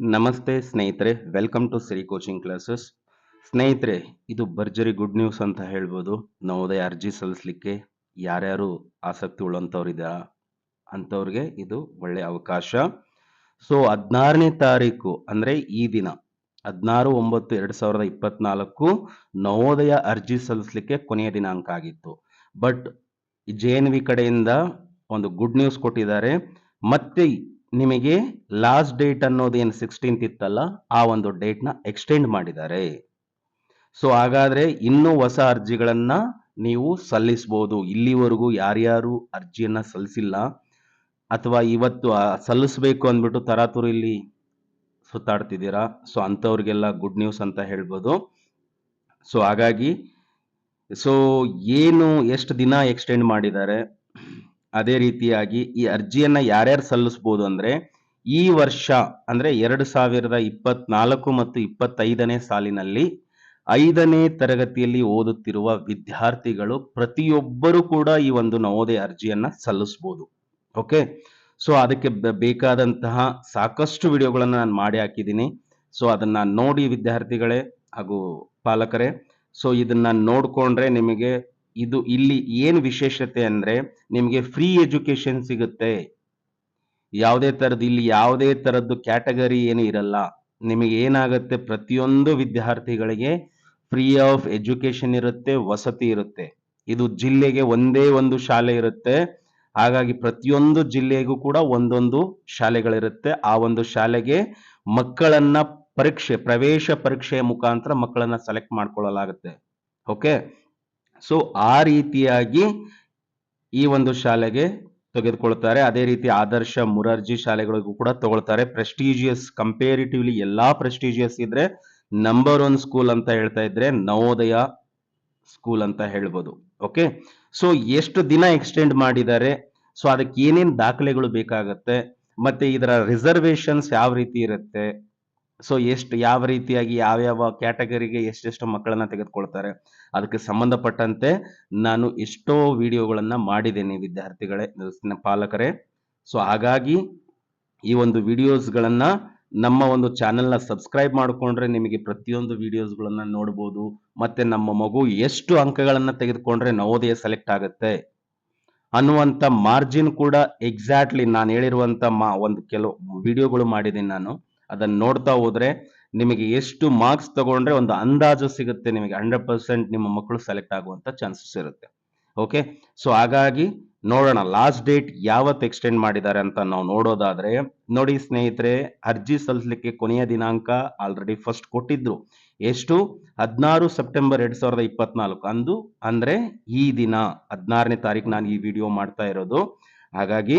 ನಮಸ್ತೆ ಸ್ನೇಹಿತರೆ welcome to Siri coaching classes ಸ್ನೇಹಿತರೆ, ಇದು ಭರ್ಜರಿ ಗುಡ್ ನ್ಯೂಸ್ ಅಂತ ಹೇಳ್ಬೋದು. ನವೋದಯ ಅರ್ಜಿ ಸಲ್ಲಿಸಲಿಕ್ಕೆ ಯಾರ್ಯಾರು ಆಸಕ್ತಿ ಉಳ್ಳಂಥವ್ರಿದ ಅಂಥವ್ರಿಗೆ ಇದು ಒಳ್ಳೆಯ ಅವಕಾಶ. ಸೊ ಹದಿನಾರನೇ ತಾರೀಕು, ಅಂದರೆ ಈ ದಿನ, ಹದಿನಾರು ಒಂಬತ್ತು ಎರಡು ಸಾವಿರದ ಇಪ್ಪತ್ನಾಲ್ಕು ನವೋದಯ ಅರ್ಜಿ ಸಲ್ಲಿಸಲಿಕ್ಕೆ ಕೊನೆಯ ದಿನಾಂಕ ಆಗಿತ್ತು. ಬಟ್ ಜೆ ಎನ್ ವಿ ಕಡೆಯಿಂದ ಒಂದು ಗುಡ್ ನ್ಯೂಸ್ ಕೊಟ್ಟಿದ್ದಾರೆ. ಮತ್ತೆ ನಿಮಗೆ ಲಾಸ್ಟ್ ಡೇಟ್ ಅನ್ನೋದು ಏನು ಸಿಕ್ಸ್ಟೀನ್ತ್ ಇತ್ತಲ್ಲ, ಆ ಒಂದು ಡೇಟ್ನ ಎಕ್ಸ್ಟೆಂಡ್ ಮಾಡಿದ್ದಾರೆ. ಸೊ ಹಾಗಾದರೆ ಇನ್ನೂ ಹೊಸ ಅರ್ಜಿಗಳನ್ನು ನೀವು ಸಲ್ಲಿಸ್ಬೋದು. ಇಲ್ಲಿವರೆಗೂ ಯಾರ್ಯಾರು ಅರ್ಜಿಯನ್ನು ಸಲ್ಲಿಸಿಲ್ಲ, ಅಥವಾ ಇವತ್ತು ಸಲ್ಲಿಸಬೇಕು ಅಂದ್ಬಿಟ್ಟು ತರಾತುರು ಇಲ್ಲಿ ಸುತ್ತಾಡ್ತಿದ್ದೀರಾ? ಸೊ ಅಂಥವ್ರಿಗೆಲ್ಲ ಗುಡ್ ನ್ಯೂಸ್ ಅಂತ ಹೇಳ್ಬೋದು. ಸೊ ಹಾಗಾಗಿ ಸೊ ಏನು, ಎಷ್ಟು ದಿನ ಎಕ್ಸ್ಟೆಂಡ್ ಮಾಡಿದ್ದಾರೆ? ಅದೇ ರೀತಿಯಾಗಿ ಈ ಅರ್ಜಿಯನ್ನ ಯಾರ್ಯಾರು ಸಲ್ಲಿಸ್ಬೋದು ಅಂದ್ರೆ ಈ ವರ್ಷ ಅಂದ್ರೆ ಎರಡು ಸಾವಿರದ ಇಪ್ಪತ್ನಾಲ್ಕು ಮತ್ತು ಇಪ್ಪತ್ತೈದನೇ ಸಾಲಿನಲ್ಲಿ ಐದನೇ ತರಗತಿಯಲ್ಲಿ ಓದುತ್ತಿರುವ ವಿದ್ಯಾರ್ಥಿಗಳು ಪ್ರತಿಯೊಬ್ಬರು ಕೂಡ ಈ ಒಂದು ನವೋದಯ ಅರ್ಜಿಯನ್ನ ಸಲ್ಲಿಸ್ಬೋದು. ಓಕೆ ಸೊ ಅದಕ್ಕೆ ಬೇಕಾದಂತಹ ಸಾಕಷ್ಟು ವಿಡಿಯೋಗಳನ್ನು ನಾನು ಮಾಡಿ ಹಾಕಿದ್ದೀನಿ. ಸೊ ಅದನ್ನ ನೋಡಿ ವಿದ್ಯಾರ್ಥಿಗಳೇ ಹಾಗೂ ಪಾಲಕರೇ. ಸೊ ಇದನ್ನ ನೋಡ್ಕೊಂಡ್ರೆ ನಿಮಗೆ ಇದು ಇಲ್ಲಿ ಏನು ವಿಶೇಷತೆ ಅಂದ್ರೆ ನಿಮಗೆ ಫ್ರೀ ಎಜುಕೇಶನ್ ಸಿಗುತ್ತೆ. ಯಾವುದೇ ತರದ್ದು ಇಲ್ಲಿ ಯಾವುದೇ ತರದ್ದು ಕ್ಯಾಟಗರಿ ಏನು ಇರಲ್ಲ. ನಿಮಗೆ ಏನಾಗುತ್ತೆ ಪ್ರತಿಯೊಂದು ವಿದ್ಯಾರ್ಥಿಗಳಿಗೆ ಫ್ರೀ ಆಫ್ ಎಜುಕೇಶನ್ ಇರುತ್ತೆ, ವಸತಿ ಇರುತ್ತೆ. ಇದು ಜಿಲ್ಲೆಗೆ ಒಂದೇ ಒಂದು ಶಾಲೆ ಇರುತ್ತೆ. ಹಾಗಾಗಿ ಪ್ರತಿಯೊಂದು ಜಿಲ್ಲೆಗೂ ಕೂಡ ಒಂದೊಂದು ಶಾಲೆಗಳಿರುತ್ತೆ. ಆ ಒಂದು ಶಾಲೆಗೆ ಮಕ್ಕಳನ್ನ ಪರೀಕ್ಷೆ, ಪ್ರವೇಶ ಪರೀಕ್ಷೆಯ ಮುಖಾಂತರ ಮಕ್ಕಳನ್ನ ಸೆಲೆಕ್ಟ್ ಮಾಡ್ಕೊಳ್ಳಲಾಗುತ್ತೆ. ಓಕೆ ಸೊ ಆ ರೀತಿಯಾಗಿ ಈ ಒಂದು ಶಾಲೆಗೆ ತೆಗೆದುಕೊಳ್ತಾರೆ. ಅದೇ ರೀತಿ ಆದರ್ಶ ಮುರರ್ಜಿ ಶಾಲೆಗಳಿಗೂ ಕೂಡ ತಗೊಳ್ತಾರೆ. ಪ್ರೆಸ್ಟೀಜಿಯಸ್ ಕಂಪೇರಿಟಿವ್ಲಿ ಎಲ್ಲಾ ಪ್ರೆಸ್ಟೀಜಿಯಸ್ ಇದ್ರೆ ನಂಬರ್ ಒನ್ ಸ್ಕೂಲ್ ಅಂತ ಹೇಳ್ತಾ ಇದ್ರೆ ನವೋದಯ ಸ್ಕೂಲ್ ಅಂತ ಹೇಳ್ಬೋದು. ಓಕೆ ಸೊ ಎಷ್ಟು ದಿನ ಎಕ್ಸ್ಟೆಂಡ್ ಮಾಡಿದ್ದಾರೆ? ಸೊ ಅದಕ್ಕೆ ಏನೇನು ದಾಖಲೆಗಳು ಬೇಕಾಗತ್ತೆ? ಮತ್ತೆ ಇದರ ರಿಸರ್ವೇಶನ್ಸ್ ಯಾವ ರೀತಿ ಇರುತ್ತೆ? ಸೊ ಎಷ್ಟು ಯಾವ ರೀತಿಯಾಗಿ ಯಾವ್ಯಾವ ಕ್ಯಾಟಗರಿಗೆ ಎಷ್ಟೆಷ್ಟು ಮಕ್ಕಳನ್ನ ತೆಗೆದುಕೊಳ್ತಾರೆ. ಅದಕ್ಕೆ ಸಂಬಂಧಪಟ್ಟಂತೆ ನಾನು ಎಷ್ಟೋ ವಿಡಿಯೋಗಳನ್ನ ಮಾಡಿದ್ದೇನೆ ವಿದ್ಯಾರ್ಥಿಗಳೇ ಪಾಲಕರೇ. ಸೊ ಹಾಗಾಗಿ ಈ ಒಂದು ವಿಡಿಯೋಸ್ಗಳನ್ನ ನಮ್ಮ ಒಂದು ಚಾನೆಲ್ನ ಸಬ್ಸ್ಕ್ರೈಬ್ ಮಾಡಿಕೊಂಡ್ರೆ ನಿಮಗೆ ಪ್ರತಿಯೊಂದು ವಿಡಿಯೋಸ್ಗಳನ್ನು ನೋಡ್ಬೋದು. ಮತ್ತೆ ನಮ್ಮ ಮಗು ಎಷ್ಟು ಅಂಕಗಳನ್ನು ತೆಗೆದುಕೊಂಡ್ರೆ ನವೋದಯ ಸೆಲೆಕ್ಟ್ ಆಗುತ್ತೆ ಅನ್ನುವಂಥ ಮಾರ್ಜಿನ್ ಕೂಡ ಎಕ್ಸಾಕ್ಟ್ಲಿ ನಾನು ಹೇಳಿರುವಂತ ಮಾ, ಒಂದು ಕೆಲವು ವಿಡಿಯೋಗಳು ಮಾಡಿದ್ದೀನಿ ನಾನು. ಅದನ್ನ ನೋಡ್ತಾ ಹೋದ್ರೆ ನಿಮಗೆ ಎಷ್ಟು ಮಾರ್ಕ್ಸ್ ತಗೊಂಡ್ರೆ ಒಂದು ಅಂದಾಜು ಸಿಗುತ್ತೆ ನಿಮಗೆ ಹಂಡ್ರೆಡ್ ಪರ್ಸೆಂಟ್ ನಿಮ್ಮ ಮಕ್ಕಳು ಸೆಲೆಕ್ಟ್ ಆಗುವಂತ ಚಾನ್ಸಸ್ ಇರುತ್ತೆ. ಓಕೆ ಸೊ ಹಾಗಾಗಿ ನೋಡೋಣ ಲಾಸ್ಟ್ ಡೇಟ್ ಯಾವತ್ತು ಎಕ್ಸ್ಟೆಂಡ್ ಮಾಡಿದ್ದಾರೆ ಅಂತ ನಾವು ನೋಡೋದಾದ್ರೆ, ನೋಡಿ ಸ್ನೇಹಿತರೆ, ಅರ್ಜಿ ಸಲ್ಲಿಸಲಿಕ್ಕೆ ಕೊನೆಯ ದಿನಾಂಕ ಆಲ್ರೆಡಿ ಫಸ್ಟ್ ಕೊಟ್ಟಿದ್ರು. ಎಷ್ಟು? ಹದಿನಾರು ಸೆಪ್ಟೆಂಬರ್ ಎರಡ್ ಸಾವಿರದ ಇಪ್ಪತ್ನಾಲ್ಕು. ಅಂದು, ಅಂದ್ರೆ ಈ ದಿನ, ಹದಿನಾರನೇ ತಾರೀಕು ನಾನು ಈ ವಿಡಿಯೋ ಮಾಡ್ತಾ ಇರೋದು. ಹಾಗಾಗಿ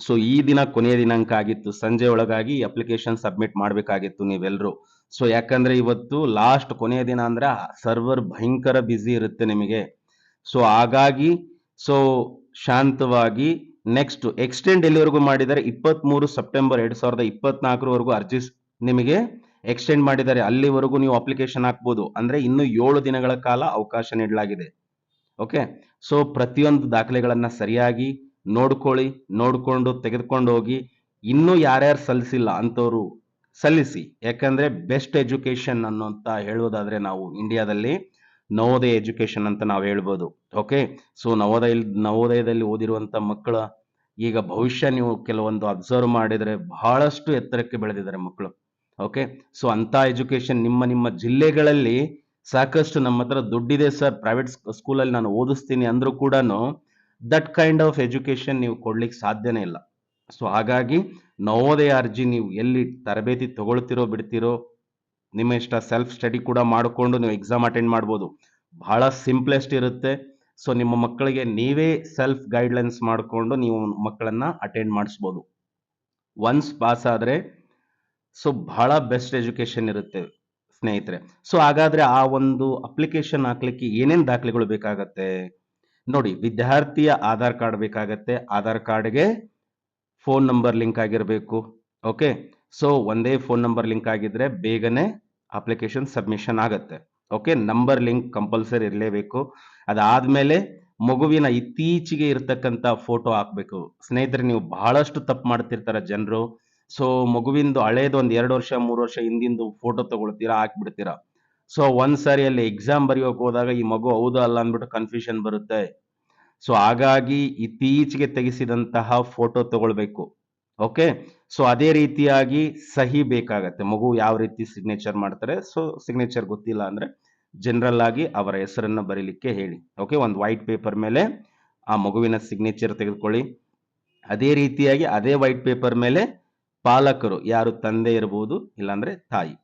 ಸೊ ಈ ದಿನ ಕೊನೆಯ ದಿನಾಂಕ ಆಗಿತ್ತು ಸಂಜೆ ಒಳಗಾಗಿ ಅಪ್ಲಿಕೇಶನ್ ಸಬ್ಮಿಟ್ ಮಾಡಬೇಕಾಗಿತ್ತು ನೀವೆಲ್ಲರೂ ಸೊ ಯಾಕಂದ್ರೆ ಇವತ್ತು ಲಾಸ್ಟ್ ಕೊನೆಯ ದಿನ ಅಂದ್ರೆ ಸರ್ವರ್ ಭಯಂಕರ ಬ್ಯುಸಿ ಇರುತ್ತೆ ನಿಮಗೆ. ಸೊ ಹಾಗಾಗಿ ಸೊ ಶಾಂತವಾಗಿ ನೆಕ್ಸ್ಟ್ ಎಕ್ಸ್ಟೆಂಡ್ ಎಲ್ಲಿವರೆಗೂ ಮಾಡಿದ್ದಾರೆ? ಇಪ್ಪತ್ತ್ ಮೂರು ಸೆಪ್ಟೆಂಬರ್ ಎರಡ್ ಸಾವಿರದ ಇಪ್ಪತ್ನಾಲ್ಕರವರೆಗೂ ಅರ್ಜಿ ನಿಮಗೆ ಎಕ್ಸ್ಟೆಂಡ್ ಮಾಡಿದ್ದಾರೆ. ಅಲ್ಲಿವರೆಗೂ ನೀವು ಅಪ್ಲಿಕೇಶನ್ ಹಾಕ್ಬೋದು. ಅಂದ್ರೆ ಇನ್ನು ಏಳು ದಿನಗಳ ಕಾಲ ಅವಕಾಶ ನೀಡಲಾಗಿದೆ. ಓಕೆ ಸೊ ಪ್ರತಿಯೊಂದು ದಾಖಲೆಗಳನ್ನ ಸರಿಯಾಗಿ ನೋಡ್ಕೊಳ್ಳಿ, ನೋಡ್ಕೊಂಡು, ತೆಗೆದುಕೊಂಡು ಹೋಗಿ. ಇನ್ನೂ ಯಾರ್ಯಾರು ಸಲ್ಲಿಸಿಲ್ಲ ಅಂಥವ್ರು ಸಲ್ಲಿಸಿ. ಯಾಕಂದ್ರೆ ಬೆಸ್ಟ್ ಎಜುಕೇಶನ್ ಅನ್ನೋಂತ ನಾವು ಇಂಡಿಯಾದಲ್ಲಿ ನವೋದಯ ಎಜುಕೇಶನ್ ಅಂತ ನಾವು ಹೇಳ್ಬೋದು. ಓಕೆ? ಸೊ ನವೋದಯ ನವೋದಯದಲ್ಲಿ ಓದಿರುವಂತ ಮಕ್ಕಳ ಈಗ ಭವಿಷ್ಯ ನೀವು ಕೆಲವೊಂದು ಅಬ್ಸರ್ವ್ ಮಾಡಿದ್ರೆ ಬಹಳಷ್ಟು ಎತ್ತರಕ್ಕೆ ಬೆಳೆದಿದ್ದಾರೆ ಮಕ್ಕಳು. ಓಕೆ? ಸೊ ಅಂತ ಎಜುಕೇಶನ್ ನಿಮ್ಮ ನಿಮ್ಮ ಜಿಲ್ಲೆಗಳಲ್ಲಿ ಸಾಕಷ್ಟು ನಮ್ಮ ಹತ್ರ ದುಡ್ಡಿದೆ ಸರ್. ಪ್ರೈವೇಟ್ ಸ್ಕೂಲಲ್ಲಿ ನಾನು ಓದಿಸ್ತೀನಿ ಅಂದ್ರೂ ಕೂಡ ದಟ್ ಕೈಂಡ್ ಆಫ್ ಎಜುಕೇಶನ್ ನೀವು ಕೊಡ್ಲಿಕ್ಕೆ ಸಾಧ್ಯನೇ ಇಲ್ಲ. ಸೊ ಹಾಗಾಗಿ ನವೋದಯ ಅರ್ಜಿ ನೀವು ಎಲ್ಲಿ ತರಬೇತಿ ತಗೊಳ್ತಿರೋ ಬಿಡ್ತಿರೋ, ನಿಮ್ಮ ಇಷ್ಟ ಸೆಲ್ಫ್ ಸ್ಟಡಿ ಕೂಡ ಮಾಡಿಕೊಂಡು ನೀವು ಎಕ್ಸಾಮ್ ಅಟೆಂಡ್ ಮಾಡ್ಬೋದು. ಬಹಳ ಸಿಂಪ್ಲೆಸ್ಟ್ ಇರುತ್ತೆ. ಸೊ ನಿಮ್ಮ ಮಕ್ಕಳಿಗೆ ನೀವೇ ಸೆಲ್ಫ್ ಗೈಡ್ಲೈನ್ಸ್ ಮಾಡಿಕೊಂಡು ನೀವು ಮಕ್ಕಳನ್ನು ಅಟೆಂಡ್ ಮಾಡಿಸ್ಬೋದು. ಒನ್ಸ್ ಪಾಸ್ ಆದರೆ ಸೊ ಬಹಳ ಬೆಸ್ಟ್ ಎಜುಕೇಷನ್ ಇರುತ್ತೆ ಸ್ನೇಹಿತರೆ. ಸೊ ಹಾಗಾದರೆ ಆ ಒಂದು ಅಪ್ಲಿಕೇಶನ್ ಹಾಕ್ಲಿಕ್ಕೆ ಏನೇನು ದಾಖಲೆಗಳು ಬೇಕಾಗತ್ತೆ? ನೋಡಿ, ವಿದ್ಯಾರ್ಥಿಯ ಆಧಾರ್ ಕಾರ್ಡ್ ಬೇಕಾಗತ್ತೆ. ಆಧಾರ್ ಕಾರ್ಡ್ಗೆ ಫೋನ್ ನಂಬರ್ ಲಿಂಕ್ ಆಗಿರಬೇಕು. ಓಕೆ? ಸೊ, ಒಂದೇ ಫೋನ್ ನಂಬರ್ ಲಿಂಕ್ ಆಗಿದ್ರೆ ಬೇಗನೆ ಅಪ್ಲಿಕೇಶನ್ ಸಬ್ಮಿಷನ್ ಆಗತ್ತೆ. ಓಕೆ? ನಂಬರ್ ಲಿಂಕ್ ಕಂಪಲ್ಸರಿ ಇರಲೇಬೇಕು. ಅದಾದ್ಮೇಲೆ ಮಗುವಿನ ಇತ್ತೀಚೆಗೆ ಇರತಕ್ಕಂಥ ಫೋಟೋ ಹಾಕಬೇಕು. ಸ್ನೇಹಿತರೆ, ನೀವು ಬಹಳಷ್ಟು ತಪ್ಪು ಮಾಡ್ತಿರ್ತಾರೆ ಜನರು. ಸೊ, ಮಗುವಿಂದು ಹಳೇದು ಒಂದು ಎರಡು ವರ್ಷ, ಮೂರು ವರ್ಷ ಹಿಂದಿಂದು ಫೋಟೋ ತಗೊಳ್ತೀರಾ, ಹಾಕ್ಬಿಡ್ತೀರಾ? ಸೊ ಒಂದು ಸಾರಿ ಅಲ್ಲಿ ಎಕ್ಸಾಮ್ ಬರೆಯೋಕ್ ಹೋದಾಗ ಈ ಮಗು ಹೌದು ಅಲ್ಲ ಅಂದ್ಬಿಟ್ಟು ಕನ್ಫ್ಯೂಷನ್ ಬರುತ್ತೆ. ಸೊ ಹಾಗಾಗಿ ಇತ್ತೀಚೆಗೆ ತೆಗೆಸಿದಂತಹ ಫೋಟೋ ತಗೊಳ್ಬೇಕು. ಓಕೆ ಸೊ ಅದೇ ರೀತಿಯಾಗಿ ಸಹಿ ಬೇಕಾಗತ್ತೆ. ಮಗು ಯಾವ ರೀತಿ ಸಿಗ್ನೇಚರ್ ಮಾಡ್ತಾರೆ? ಸೊ ಸಿಗ್ನೇಚರ್ ಗೊತ್ತಿಲ್ಲ ಅಂದ್ರೆ ಜನರಲ್ ಆಗಿ ಅವರ ಹೆಸರನ್ನ ಬರೀಲಿಕ್ಕೆ ಹೇಳಿ. ಓಕೆ ಒಂದು ವೈಟ್ ಪೇಪರ್ ಮೇಲೆ ಆ ಮಗುವಿನ ಸಿಗ್ನೇಚರ್ ತೆಗೆದುಕೊಳ್ಳಿ. ಅದೇ ರೀತಿಯಾಗಿ ಅದೇ ವೈಟ್ ಪೇಪರ್ ಮೇಲೆ ಪಾಲಕರು ಯಾರು ತಂದೆ ಇರಬಹುದು ಇಲ್ಲಾಂದ್ರೆ ತಾಯಿ.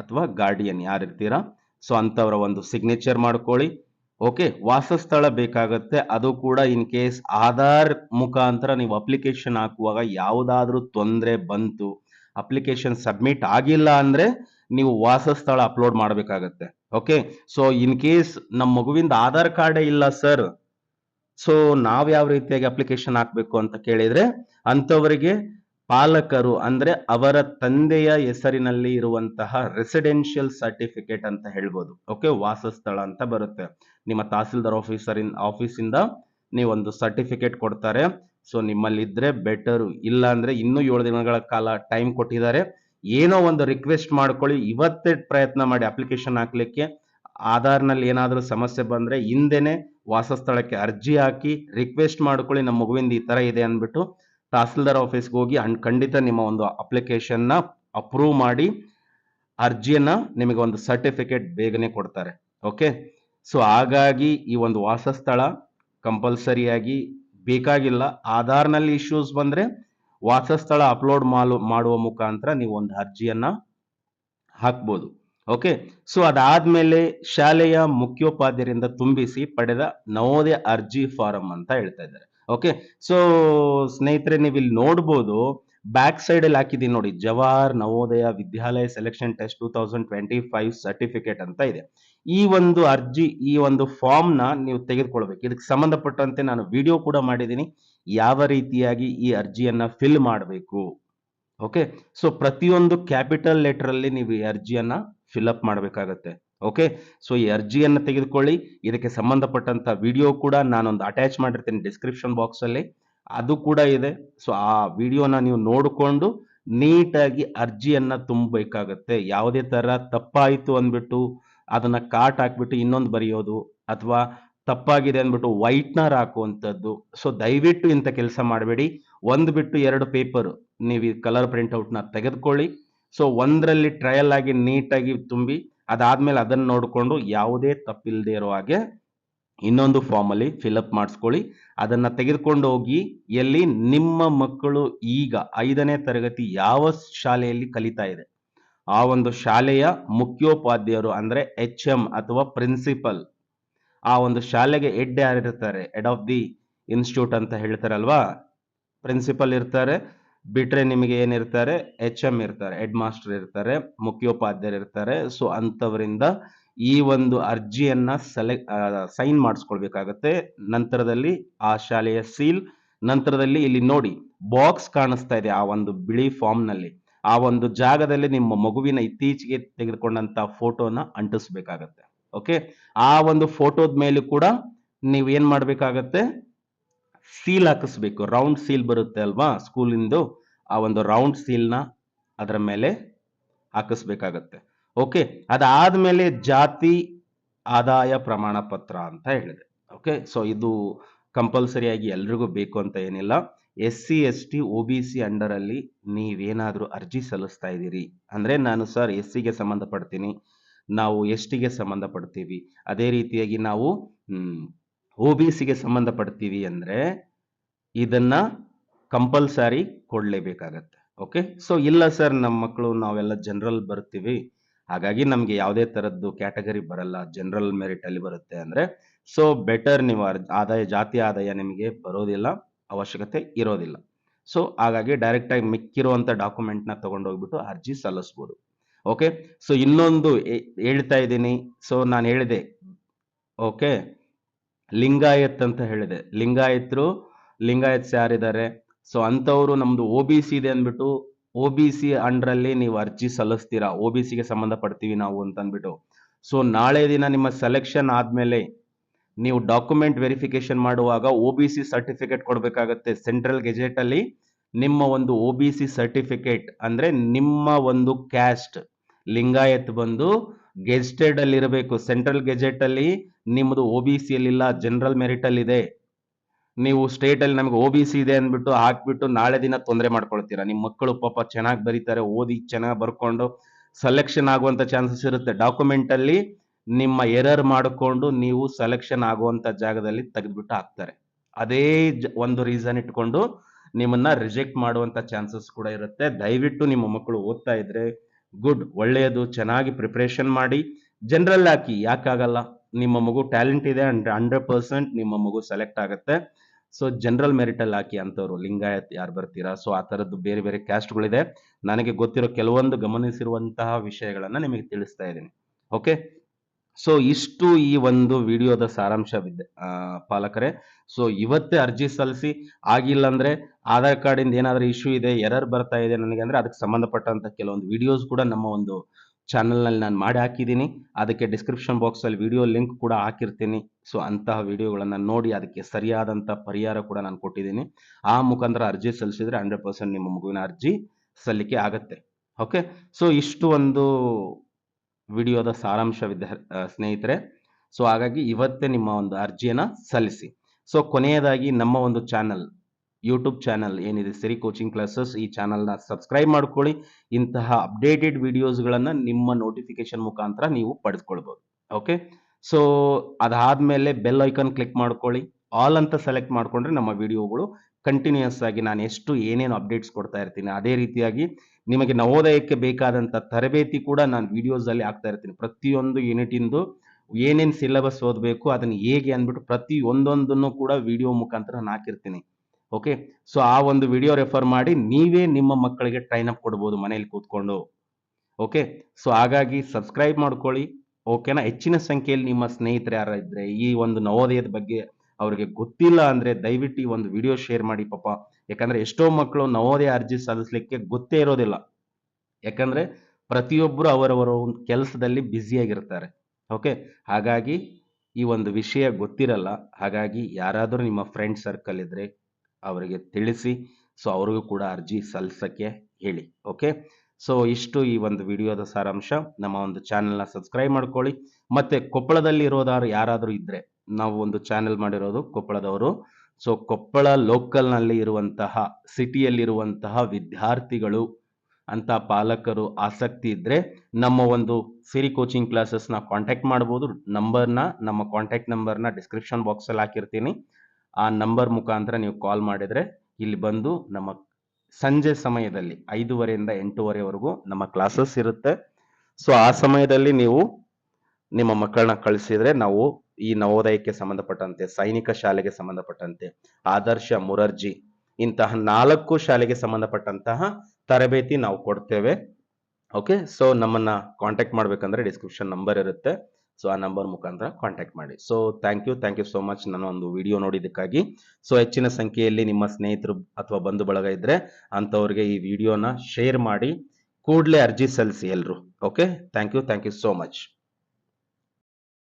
ಅಥವಾ ಗಾರ್ಡಿಯನ್ ಯಾರಿರ್ತೀರಾ ಸೊ ಅಂತವರ ಒಂದು ಸಿಗ್ನೇಚರ್ ಮಾಡ್ಕೊಳ್ಳಿ. ಓಕೆ ವಾಸಸ್ಥಳ ಬೇಕಾಗುತ್ತೆ. ಅದು ಕೂಡ ಇನ್ ಕೇಸ್ ಆಧಾರ್ ಮುಖಾಂತರ ನೀವು ಅಪ್ಲಿಕೇಶನ್ ಹಾಕುವಾಗ ಯಾವುದಾದ್ರೂ ತೊಂದರೆ ಬಂತು ಅಪ್ಲಿಕೇಶನ್ ಸಬ್ಮಿಟ್ ಆಗಿಲ್ಲ ಅಂದ್ರೆ ನೀವು ವಾಸಸ್ಥಳ ಅಪ್ಲೋಡ್ ಮಾಡಬೇಕಾಗತ್ತೆ. ಓಕೆ ಸೊ ಇನ್ ಕೇಸ್ ನಮ್ಮ ಮಗುವಿಂದ ಆಧಾರ್ ಕಾರ್ಡೇ ಇಲ್ಲ ಸರ್ ಸೊ ನಾವು ಯಾವ ರೀತಿಯಾಗಿ ಅಪ್ಲಿಕೇಶನ್ ಹಾಕಬೇಕು ಅಂತ ಕೇಳಿದ್ರೆ ಅಂತವರಿಗೆ ಪಾಲಕರು ಅಂದ್ರೆ ಅವರ ತಂದೆಯ ಹೆಸರಿನಲ್ಲಿ ಇರುವಂತಹ ರೆಸಿಡೆನ್ಷಿಯಲ್ ಸರ್ಟಿಫಿಕೇಟ್ ಅಂತ ಹೇಳ್ಬೋದು. ಓಕೆ ವಾಸಸ್ಥಳ ಅಂತ ಬರುತ್ತೆ. ನಿಮ್ಮ ತಹಸೀಲ್ದಾರ್ ಆಫೀಸರ್ ಆಫೀಸಿಂದ ನೀವೊಂದು ಸರ್ಟಿಫಿಕೇಟ್ ಕೊಡ್ತಾರೆ. ಸೊ ನಿಮ್ಮಲ್ಲಿ ಇದ್ರೆ ಬೆಟರ್ ಇಲ್ಲ ಅಂದ್ರೆ ಇನ್ನೂ ಏಳು ದಿನಗಳ ಕಾಲ ಟೈಮ್ ಕೊಟ್ಟಿದ್ದಾರೆ. ಏನೋ ಒಂದು ರಿಕ್ವೆಸ್ಟ್ ಮಾಡ್ಕೊಳ್ಳಿ. ಇವತ್ತೇ ಪ್ರಯತ್ನ ಮಾಡಿ ಅಪ್ಲಿಕೇಶನ್ ಹಾಕ್ಲಿಕ್ಕೆ. ಆಧಾರ್ನಲ್ಲಿ ಏನಾದರೂ ಸಮಸ್ಯೆ ಬಂದ್ರೆ ಹಿಂದೆನೆ ವಾಸಸ್ಥಳಕ್ಕೆ ಅರ್ಜಿ ಹಾಕಿ ರಿಕ್ವೆಸ್ಟ್ ಮಾಡ್ಕೊಳ್ಳಿ. ನಮ್ಮ ಮಗುವಿಂದ ಈ ತರ ಇದೆ ಅಂದ್ಬಿಟ್ಟು ತಹಸೀಲ್ದಾರ್ ಆಫೀಸ್ಗೆ ಹೋಗಿ ಖಂಡಿತ ನಿಮ್ಮ ಒಂದು ಅಪ್ಲಿಕೇಶನ್ನ ಅಪ್ರೂವ್ ಮಾಡಿ, ಅರ್ಜಿಯನ್ನ ನಿಮಗೆ ಒಂದು ಸರ್ಟಿಫಿಕೇಟ್ ಬೇಗನೆ ಕೊಡ್ತಾರೆ ಓಕೆ ಸೊ ಹಾಗಾಗಿ ಈ ಒಂದು ವಾಸಸ್ಥಳ ಕಂಪಲ್ಸರಿಯಾಗಿ ಬೇಕಾಗಿಲ್ಲ. ಆಧಾರ್ನಲ್ಲಿ ಇಶ್ಯೂಸ್ ಬಂದ್ರೆ ವಾಸಸ್ಥಳ ಅಪ್ಲೋಡ್ ಮಾಡುವ ಮುಖಾಂತರ ನೀವು ಒಂದು ಅರ್ಜಿಯನ್ನ ಹಾಕ್ಬೋದು ಓಕೆ ಸೊ ಅದಾದ್ಮೇಲೆ ಶಾಲೆಯ ಮುಖ್ಯೋಪಾಧ್ಯಾಯರಿಂದ ತುಂಬಿಸಿ ಪಡೆದ ನವೋದಯ ಅರ್ಜಿ ಫಾರಂ ಅಂತ ಹೇಳ್ತಾ ಇದ್ದಾರೆ. ಓಕೆ ಸೊ ಸ್ನೇಹಿತರೆ ನೀವು ಇಲ್ಲಿ ನೋಡ್ಬೋದು ಬ್ಯಾಕ್ ಸೈಡ್ ಅಲ್ಲಿ ಹಾಕಿದೀನಿ ನೋಡಿ, Jawahar Navodaya Vidyalaya selection test two thousand twenty five certificate ಅಂತ ಇದೆ. ಈ ಒಂದು ಅರ್ಜಿ, ಈ ಒಂದು ಫಾರ್ಮ್ನ ನೀವು ತೆಗೆದುಕೊಳ್ಬೇಕು. ಇದಕ್ಕೆ ಸಂಬಂಧಪಟ್ಟಂತೆ ನಾನು ವಿಡಿಯೋ ಕೂಡ ಮಾಡಿದ್ದೀನಿ ಯಾವ ರೀತಿಯಾಗಿ ಈ ಅರ್ಜಿಯನ್ನ ಫಿಲ್ ಮಾಡಬೇಕು? ಓಕೆ ಸೊ ಪ್ರತಿಯೊಂದು ಕ್ಯಾಪಿಟಲ್ ಲೆಟರ್ ಅಲ್ಲಿ ನೀವು ಈ ಅರ್ಜಿಯನ್ನ ಫಿಲ್ ಅಪ್ ಮಾಡಬೇಕಾಗತ್ತೆ. ಓಕೆ ಸೊ ಈ ಅರ್ಜಿಯನ್ನು ತೆಗೆದುಕೊಳ್ಳಿ. ಇದಕ್ಕೆ ಸಂಬಂಧಪಟ್ಟಂತ ವಿಡಿಯೋ ಕೂಡ ನಾನೊಂದು ಅಟ್ಯಾಚ್ ಮಾಡಿರ್ತೀನಿ ಡಿಸ್ಕ್ರಿಪ್ಷನ್ ಬಾಕ್ಸ್ ಅಲ್ಲಿ. ಅದು ಕೂಡ ಇದೆ. ಸೊ ಆ ವಿಡಿಯೋನ ನೀವು ನೋಡಿಕೊಂಡು ನೀಟಾಗಿ ಅರ್ಜಿಯನ್ನು ತುಂಬಬೇಕಾಗತ್ತೆ. ಯಾವುದೇ ತರ ತಪ್ಪಾಯಿತು ಅಂದ್ಬಿಟ್ಟು ಅದನ್ನ ಕಾಟ್ ಹಾಕ್ಬಿಟ್ಟು ಇನ್ನೊಂದು ಬರೆಯೋದು ಅಥವಾ ತಪ್ಪಾಗಿದೆ ಅಂದ್ಬಿಟ್ಟು ವೈಟ್ನರ್ ಹಾಕುವಂಥದ್ದು. ಸೊ ದಯವಿಟ್ಟು ಇಂಥ ಕೆಲಸ ಮಾಡಬೇಡಿ. ಒಂದು ಬಿಟ್ಟು ಎರಡು ಪೇಪರ್ ನೀವು ಈ ಕಲರ್ ಪ್ರಿಂಟ್ಔಟ್ನ ತೆಗೆದುಕೊಳ್ಳಿ. ಸೊ ಒಂದರಲ್ಲಿ ಟ್ರಯಲ್ ಆಗಿ ನೀಟಾಗಿ ತುಂಬಿ ಅದಾದ್ಮೇಲೆ ಅದನ್ನು ನೋಡಿಕೊಂಡು ಯಾವುದೇ ತಪ್ಪಿಲ್ಲದೆ ಇರೋ ಹಾಗೆ ಇನ್ನೊಂದು ಫಾರ್ಮ್ ಅಲ್ಲಿ ಫಿಲ್ಅಪ್ ಮಾಡಿಸ್ಕೊಳ್ಳಿ. ಅದನ್ನ ತೆಗೆದುಕೊಂಡು ಹೋಗಿ ಎಲ್ಲಿ ನಿಮ್ಮ ಮಕ್ಕಳು ಈಗ ಐದನೇ ತರಗತಿ ಯಾವ ಶಾಲೆಯಲ್ಲಿ ಕಲಿತಾ ಇದೆ. ಆ ಒಂದು ಶಾಲೆಯ ಮುಖ್ಯೋಪಾಧ್ಯಾಯರು ಅಂದ್ರೆ ಎಚ್ ಎಂ ಅಥವಾ ಪ್ರಿನ್ಸಿಪಲ್. ಆ ಒಂದು ಶಾಲೆಗೆ ಹೆಡ್ ಯಾರಿರ್ತಾರೆ? ಹೆಡ್ ಆಫ್ ದಿ ಇನ್ಸ್ಟಿಟ್ಯೂಟ್ ಅಂತ ಹೇಳ್ತಾರಲ್ವಾ? ಪ್ರಿನ್ಸಿಪಲ್ ಇರ್ತಾರೆ. ಬಿಟ್ರೆ ನಿಮಗೆ ಏನಿರ್ತಾರೆ ಎಚ್ ಎಂ ಇರ್ತಾರೆ, ಹೆಡ್ ಮಾಸ್ಟರ್ ಇರ್ತಾರೆ, ಮುಖ್ಯೋಪಾಧ್ಯಾಯರು ಇರ್ತಾರೆ. ಸೊ ಅಂಥವರಿಂದ ಈ ಒಂದು ಅರ್ಜಿಯನ್ನ ಸೆಲೆಕ್ಟ್ ಸೈನ್ ಮಾಡಿಸ್ಕೊಳ್ಬೇಕಾಗತ್ತೆ. ನಂತರದಲ್ಲಿ ಆ ಶಾಲೆಯ ಸೀಲ್. ನಂತರದಲ್ಲಿ ಇಲ್ಲಿ ನೋಡಿ, ಬಾಕ್ಸ್ ಕಾಣಿಸ್ತಾ ಇದೆ ಆ ಒಂದು ಬಿಳಿ ಫಾರ್ಮ್ನಲ್ಲಿ ಆ ಒಂದು ಜಾಗದಲ್ಲಿ ನಿಮ್ಮ ಮಗುವಿನ ಇತ್ತೀಚೆಗೆ ತೆಗೆದುಕೊಂಡಂತ ಫೋಟೋನ ಅಂಟಿಸ್ಬೇಕಾಗತ್ತೆ. ಓಕೆ? ಆ ಒಂದು ಫೋಟೋದ ಮೇಲೂ ಕೂಡ ನೀವು ಏನ್ ಮಾಡ್ಬೇಕಾಗತ್ತೆ? ಸೀಲ್ ಹಾಕಿಸ್ಬೇಕು. ರೌಂಡ್ ಸೀಲ್ ಬರುತ್ತೆ ಅಲ್ವಾ? ಸ್ಕೂಲಿಂದು ಆ ಒಂದು ರೌಂಡ್ ಸೀಲ್ನ ಅದರ ಮೇಲೆ ಹಾಕಿಸ್ಬೇಕಾಗತ್ತೆ. ಓಕೆ ಅದಾದ್ಮೇಲೆ ಜಾತಿ ಆದಾಯ ಪ್ರಮಾಣ ಪತ್ರ ಅಂತ ಹೇಳಿದೆ. ಓಕೆ ಸೊ ಇದು ಕಂಪಲ್ಸರಿಯಾಗಿ ಎಲ್ರಿಗೂ ಬೇಕು ಅಂತ ಏನಿಲ್ಲ. S C S T O B C under ಅಲ್ಲಿ ನೀವೇನಾದ್ರೂ ಅರ್ಜಿ ಸಲ್ಲಿಸ್ತಾ ಇದ್ದೀರಿ ಅಂದ್ರೆ ನಾನು ಸರ್ ಎಸ್ ಸಿಗೆ ಸಂಬಂಧಪಡ್ತೀನಿ. ನಾವು ಎಸ್ ಟಿಗೆ ಸಂಬಂಧಪಡ್ತೀವಿ. ಅದೇ ರೀತಿಯಾಗಿ ನಾವು ಒ ಬಿ ಸಿಗೆ ಸಂಬಂಧಪಡ್ತೀವಿ ಅಂದ್ರೆ ಇದನ್ನ ಕಂಪಲ್ಸರಿ ಕೊಡಲೇಬೇಕಾಗತ್ತೆ. ಓಕೆ ಸೊ ಇಲ್ಲ ಸರ್ ನಮ್ಮ ಮಕ್ಕಳು ನಾವೆಲ್ಲ ಜನರಲ್ ಬರ್ತೀವಿ. ಹಾಗಾಗಿ ನಮಗೆ ಯಾವುದೇ ತರದ್ದು ಕ್ಯಾಟಗರಿ ಬರಲ್ಲ. ಜನರಲ್ ಮೆರಿಟ್ ಅಲ್ಲಿ ಬರುತ್ತೆ ಅಂದ್ರೆ ಸೊ ಬೆಟರ್ ನೀವು ಆದಾಯ, ಜಾತಿ ಆದಾಯ ನಿಮಗೆ ಬರೋದಿಲ್ಲ, ಅವಶ್ಯಕತೆ ಇರೋದಿಲ್ಲ. ಸೊ ಹಾಗಾಗಿ ಡೈರೆಕ್ಟ್ ಆಗಿ ಮಿಕ್ಕಿರುವಂತ ಡಾಕ್ಯುಮೆಂಟ್ನ ತಗೊಂಡೋಗ್ಬಿಟ್ಟು ಅರ್ಜಿ ಸಲ್ಲಿಸ್ಬೋದು. ಓಕೆ ಸೊ ಇನ್ನೊಂದು ಹೇಳ್ತಾ ಇದ್ದೀನಿ. ಸೊ ನಾನು ಹೇಳಿದೆ. ಓಕೆ ಲಿಂಗಾಯತ್ ಅಂತ ಹೇಳಿದೆ. ಲಿಂಗಾಯತ್ರು ಲಿಂಗಾಯತ್ ಯಾರಿದ್ದಾರೆ ಸೊ ಅಂಥವ್ರು ನಮ್ದು ಒ ಬಿ ಸಿ ಇದೆ ಅಂದ್ಬಿಟ್ಟು ಒ ಬಿ ಸಿ ಅಂಡ್ರಲ್ಲಿ ನೀವು ಅರ್ಜಿ ಸಲ್ಲಿಸ್ತೀರಾ? ಒ ಬಿ ಸಿಗೆ ಸಂಬಂಧಪಡ್ತೀವಿ ನಾವು ಅಂತ ಅಂದ್ಬಿಟ್ಟು ಸೊ ನಾಳೆ ದಿನ ನಿಮ್ಮ ಸೆಲೆಕ್ಷನ್ ಆದ್ಮೇಲೆ ನೀವು ಡಾಕ್ಯುಮೆಂಟ್ ವೆರಿಫಿಕೇಶನ್ ಮಾಡುವಾಗ ಒ ಬಿ ಸಿ ಸರ್ಟಿಫಿಕೇಟ್ ಕೊಡಬೇಕಾಗತ್ತೆ. ಸೆಂಟ್ರಲ್ ಗೆಜೆಟ್ ಅಲ್ಲಿ ನಿಮ್ಮ ಒಂದು ಒ ಬಿ ಸಿ ಸರ್ಟಿಫಿಕೇಟ್ ಅಂದ್ರೆ ನಿಮ್ಮ ಒಂದು ಕ್ಯಾಸ್ಟ್ ಲಿಂಗಾಯತ್ ಬಂದು ಗೆಜೆಟೆಡ್ ಅಲ್ಲಿ ಇರಬೇಕು ಸೆಂಟ್ರಲ್ ಗೆಜೆಟ್ ಅಲ್ಲಿ ನಿಮ್ಮದು ಒ ಬಿ ಸಿ ಅಲ್ಲಿ ಇಲ್ಲ ಜನರಲ್ ಮೆರಿಟ್ ಅಲ್ಲಿ ಇದೆ ನೀವು ಸ್ಟೇಟ್ ಅಲ್ಲಿ ನಮಗೆ ಒ ಬಿ ಸಿ ಇದೆ ಅಂದ್ಬಿಟ್ಟು ಹಾಕ್ಬಿಟ್ಟು ನಾಳೆ ದಿನ ತೊಂದರೆ ಮಾಡ್ಕೊಳ್ತೀರಾ. ನಿಮ್ಮ ಮಕ್ಕಳು ಪಾಪ ಚೆನ್ನಾಗಿ ಬರೀತಾರೆ, ಓದಿ ಚೆನ್ನಾಗಿ ಬರ್ಕೊಂಡು ಸೆಲೆಕ್ಷನ್ ಆಗುವಂತ ಚಾನ್ಸಸ್ ಇರುತ್ತೆ. ಡಾಕ್ಯುಮೆಂಟ್ ಅಲ್ಲಿ ನಿಮ್ಮ ಎರರ್ ಮಾಡಿಕೊಂಡು ನೀವು ಸೆಲೆಕ್ಷನ್ ಆಗುವಂತ ಜಾಗದಲ್ಲಿ ತೆಗೆದ್ಬಿಟ್ಟು ಹಾಕ್ತಾರೆ. ಅದೇ ಒಂದು ರೀಸನ್ ಇಟ್ಕೊಂಡು ನಿಮ್ಮನ್ನ ರಿಜೆಕ್ಟ್ ಮಾಡುವಂತ ಚಾನ್ಸಸ್ ಕೂಡ ಇರುತ್ತೆ. ದಯವಿಟ್ಟು ನಿಮ್ಮ ಮಕ್ಕಳು ಓದ್ತಾ ಇದ್ರೆ ಗುಡ್, ಒಳ್ಳೆಯದು, ಚೆನ್ನಾಗಿ ಪ್ರಿಪ್ರೇಷನ್ ಮಾಡಿ ಜನರಲ್ ಹಾಕಿ ಯಾಕಾಗಲ್ಲ, ನಿಮ್ಮ ಮಗು ಟ್ಯಾಲೆಂಟ್ ಇದೆ ಅಂಡ್ ಹಂಡ್ರೆಡ್ ಪರ್ಸೆಂಟ್ ನಿಮ್ಮ ಮಗು ಸೆಲೆಕ್ಟ್ ಆಗುತ್ತೆ. ಸೊ ಜನರಲ್ ಮೆರಿಟ್ ಅಲ್ಲಿ ಹಾಕಿ ಅಂತವ್ರು ಲಿಂಗಾಯತ್ ಯಾರು ಬರ್ತೀರಾ? ಸೊ ಆ ತರದ್ದು ಬೇರೆ ಬೇರೆ ಕ್ಯಾಸ್ಟ್ಗಳಿದೆ ನನಗೆ ಗೊತ್ತಿರೋ ಕೆಲವೊಂದು ಗಮನಿಸಿರುವಂತಹ ವಿಷಯಗಳನ್ನ ನಿಮಗೆ ತಿಳಿಸ್ತಾ ಇದ್ದೀನಿ. ಓಕೆ ಸೊ ಇಷ್ಟು ಈ ಒಂದು ವಿಡಿಯೋದ ಸಾರಾಂಶ ಬಿದ್ದೆ ಆ, ಪಾಲಕರೇ. ಸೊ ಇವತ್ತೇ ಅರ್ಜಿ ಸಲ್ಲಿಸಿ ಆಗಿಲ್ಲ ಅಂದ್ರೆ ಆಧಾರ್ ಕಾರ್ಡ್ ಇಂದ ಏನಾದ್ರೂ ಇಶ್ಯೂ ಇದೆ ಎರರ್ ಬರ್ತಾ ಇದೆ ನನಗೆ ಅಂದ್ರೆ ಅದಕ್ಕೆ ಸಂಬಂಧಪಟ್ಟಂತ ಕೆಲವೊಂದು ವಿಡಿಯೋಸ್ ಕೂಡ ನಮ್ಮ ಒಂದು ಚಾನಲ್ನಲ್ಲಿ ನಾನು ಮಾಡಿ ಹಾಕಿದ್ದೀನಿ. ಅದಕ್ಕೆ ಡಿಸ್ಕ್ರಿಪ್ಷನ್ ಬಾಕ್ಸ್ ಅಲ್ಲಿ ವಿಡಿಯೋ ಲಿಂಕ್ ಕೂಡ ಹಾಕಿರ್ತೀನಿ. ಸೊ ಅಂತಹ ವಿಡಿಯೋಗಳನ್ನು ನೋಡಿ ಅದಕ್ಕೆ ಸರಿಯಾದಂತ ಪರಿಹಾರ ಕೂಡ ನಾನು ಕೊಟ್ಟಿದ್ದೀನಿ. ಆ ಮುಖಾಂತರ ಅರ್ಜಿ ಸಲ್ಲಿಸಿದ್ರೆ ಹಂಡ್ರೆಡ್ ಪರ್ಸೆಂಟ್ ನಿಮ್ಮ ಮಗುವಿನ ಅರ್ಜಿ ಸಲ್ಲಿಕೆ ಆಗತ್ತೆ. ಓಕೆ ಸೊ ಇಷ್ಟು ಒಂದು ವಿಡಿಯೋದ ಸಾರಾಂಶ ಸ್ನೇಹಿತರೆ. ಸೊ ಹಾಗಾಗಿ ಇವತ್ತೇ ನಿಮ್ಮ ಒಂದು ಅರ್ಜಿಯನ್ನು ಸಲ್ಲಿಸಿ. ಸೊ ಕೊನೆಯದಾಗಿ ನಮ್ಮ ಒಂದು ಚಾನಲ್ ಯೂಟ್ಯೂಬ್ ಚಾನಲ್ ಏನಿದೆ ಸಿರಿ ಕೋಚಿಂಗ್ ಕ್ಲಾಸಸ್ ಈ ಚಾನಲ್ನ ಸಬ್ಸ್ಕ್ರೈಬ್ ಮಾಡ್ಕೊಳ್ಳಿ. ಇಂತಹ ಅಪ್ಡೇಟೆಡ್ ವಿಡಿಯೋಸ್ಗಳನ್ನು ನಿಮ್ಮ ನೋಟಿಫಿಕೇಶನ್ ಮುಖಾಂತರ ನೀವು ಪಡೆದುಕೊಳ್ಬೋದು. ಓಕೆ ಸೊ ಅದಾದ್ಮೇಲೆ ಬೆಲ್ ಐಕನ್ ಕ್ಲಿಕ್ ಮಾಡ್ಕೊಳ್ಳಿ. ಆಲ್ ಅಂತ ಸೆಲೆಕ್ಟ್ ಮಾಡ್ಕೊಂಡ್ರೆ ನಮ್ಮ ವಿಡಿಯೋಗಳು ಕಂಟಿನ್ಯೂಸ್ ಆಗಿ ನಾನು ಎಷ್ಟು ಏನೇನು ಅಪ್ಡೇಟ್ಸ್ ಕೊಡ್ತಾ ಇರ್ತೀನಿ, ಅದೇ ರೀತಿಯಾಗಿ ನಿಮಗೆ ನವೋದಯಕ್ಕೆ ಬೇಕಾದಂಥ ತರಬೇತಿ ಕೂಡ ನಾನು ವಿಡಿಯೋಸ್ ಅಲ್ಲಿ ಹಾಕ್ತಾ ಇರ್ತೀನಿ. ಪ್ರತಿಯೊಂದು ಯೂನಿಟಿಂದು ಏನೇನು ಸಿಲೆಬಸ್ ಓದಬೇಕು, ಅದನ್ನ ಹೇಗೆ ಅಂದ್ಬಿಟ್ಟು ಪ್ರತಿ ಒಂದೊಂದನ್ನು ಕೂಡ ವಿಡಿಯೋ ಮುಖಾಂತರ ನಾನು ಹಾಕಿರ್ತೀನಿ. ಓಕೆ ಸೊ ಆ ಒಂದು ವಿಡಿಯೋ ರೆಫರ್ ಮಾಡಿ ನೀವೇ ನಿಮ್ಮ ಮಕ್ಕಳಿಗೆ ಟ್ರೈನ್ ಅಪ್ ಕೊಡ್ಬೋದು ಮನೇಲಿ ಕೂತ್ಕೊಂಡು. ಓಕೆ ಸೊ ಹಾಗಾಗಿ ಸಬ್ಸ್ಕ್ರೈಬ್ ಮಾಡ್ಕೊಳ್ಳಿ. ಓಕೆನಾ ಹೆಚ್ಚಿನ ಸಂಖ್ಯೆಯಲ್ಲಿ ನಿಮ್ಮ ಸ್ನೇಹಿತರು ಯಾರ ಇದ್ರೆ ಈ ಒಂದು ನವೋದಯದ ಬಗ್ಗೆ ಅವರಿಗೆ ಗೊತ್ತಿಲ್ಲ ಅಂದ್ರೆ ದಯವಿಟ್ಟು ಈ ಒಂದು ವಿಡಿಯೋ ಶೇರ್ ಮಾಡಿ ಪಾಪ. ಯಾಕಂದ್ರೆ ಎಷ್ಟೋ ಮಕ್ಕಳು ನವೋದಯ ಅರ್ಜಿ ಸಲ್ಲಿಸಲಿಕ್ಕೆ ಗೊತ್ತೇ ಇರೋದಿಲ್ಲ. ಯಾಕಂದ್ರೆ ಪ್ರತಿಯೊಬ್ಬರು ಅವರವರ ಒಂದು ಕೆಲಸದಲ್ಲಿ ಬ್ಯುಸಿಯಾಗಿರ್ತಾರೆ ಓಕೆ ಹಾಗಾಗಿ ಈ ಒಂದು ವಿಷಯ ಗೊತ್ತಿರಲ್ಲ. ಹಾಗಾಗಿ ಯಾರಾದರೂ ನಿಮ್ಮ ಫ್ರೆಂಡ್ ಸರ್ಕಲ್ ಇದ್ರೆ ಅವರಿಗೆ ತಿಳಿಸಿ ಸೊ ಅವ್ರಿಗೂ ಕೂಡ ಅರ್ಜಿ ಸಲ್ಲಿಸೋಕ್ಕೆ ಹೇಳಿ. ಓಕೆ ಸೊ ಇಷ್ಟು ಈ ಒಂದು ವಿಡಿಯೋದ ಸಾರಾಂಶ. ನಮ್ಮ ಒಂದು ಚಾನೆಲ್ನ ಸಬ್ಸ್ಕ್ರೈಬ್ ಮಾಡ್ಕೊಳ್ಳಿ. ಮತ್ತೆ ಕೊಪ್ಪಳದಲ್ಲಿ ಇರೋದಾರು ಯಾರಾದರೂ ಇದ್ದರೆ ನಾವು ಒಂದು ಚಾನೆಲ್ ಮಾಡಿರೋದು ಕೊಪ್ಪಳದವರು. ಸೊ ಕೊಪ್ಪಳ ಲೋಕಲ್ನಲ್ಲಿ ಇರುವಂತಹ ಸಿಟಿಯಲ್ಲಿರುವಂತಹ ವಿದ್ಯಾರ್ಥಿಗಳು ಅಂತ ಪಾಲಕರು ಆಸಕ್ತಿ ಇದ್ದರೆ ನಮ್ಮ ಒಂದು ಸಿರಿ ಕೋಚಿಂಗ್ ಕ್ಲಾಸಸ್ನ ಕಾಂಟ್ಯಾಕ್ಟ್ ಮಾಡ್ಬೋದು. ನಂಬರ್ನ ನಮ್ಮ ಕಾಂಟ್ಯಾಕ್ಟ್ ನಂಬರ್ನ ಡಿಸ್ಕ್ರಿಪ್ಷನ್ ಬಾಕ್ಸಲ್ಲಿ ಹಾಕಿರ್ತೀನಿ. ಆ ನಂಬರ್ ಮುಖಾಂತರ ನೀವು ಕಾಲ್ ಮಾಡಿದರೆ ಇಲ್ಲಿ ಬಂದು ನಮ್ಮ ಸಂಜೆ ಸಮಯದಲ್ಲಿ ಐದೂವರೆಯಿಂದ ಎಂಟೂವರೆವರೆಗೂ ನಮ್ಮ ಕ್ಲಾಸಸ್ ಇರುತ್ತೆ. ಸೊ ಆ ಸಮಯದಲ್ಲಿ ನೀವು ನಿಮ್ಮ ಮಕ್ಕಳನ್ನ ಕಳಿಸಿದ್ರೆ ನಾವು ಈ ನವೋದಯಕ್ಕೆ ಸಂಬಂಧಪಟ್ಟಂತೆ, ಸೈನಿಕ ಶಾಲೆಗೆ ಸಂಬಂಧಪಟ್ಟಂತೆ, ಆದರ್ಶ ಮುರರ್ಜಿ, ಇಂತಹ ನಾಲ್ಕು ಶಾಲೆಗೆ ಸಂಬಂಧಪಟ್ಟಂತಹ ತರಬೇತಿ ನಾವು ಕೊಡ್ತೇವೆ. ಓಕೆ ಸೊ ನಮ್ಮನ್ನ ಕಾಂಟ್ಯಾಕ್ಟ್ ಮಾಡ್ಬೇಕಂದ್ರೆ ಡಿಸ್ಕ್ರಿಪ್ಷನ್ ನಂಬರ್ ಇರುತ್ತೆ. ಸೊ ಆ ನಂಬರ್ ಮುಖಾಂತರ ಕಾಂಟ್ಯಾಕ್ಟ್ ಮಾಡಿ. So thank you thank you so much ನಾನು ಒಂದು ವಿಡಿಯೋ ನೋಡಿದ್ದಕ್ಕಾಗಿ. ಸೊ ಹೆಚ್ಚಿನ ಸಂಖ್ಯೆಯಲ್ಲಿ ನಿಮ್ಮ ಸ್ನೇಹಿತರು ಅಥವಾ ಬಂಧು ಬಳಗ ಇದ್ರೆ ಅಂಥವ್ರಿಗೆ ಈ ವಿಡಿಯೋನ ಶೇರ್ ಮಾಡಿ, ಕೂಡಲೇ ಅರ್ಜಿ ಸಲ್ಲಿಸಿ ಎಲ್ಲರೂ okay thank you thank you so much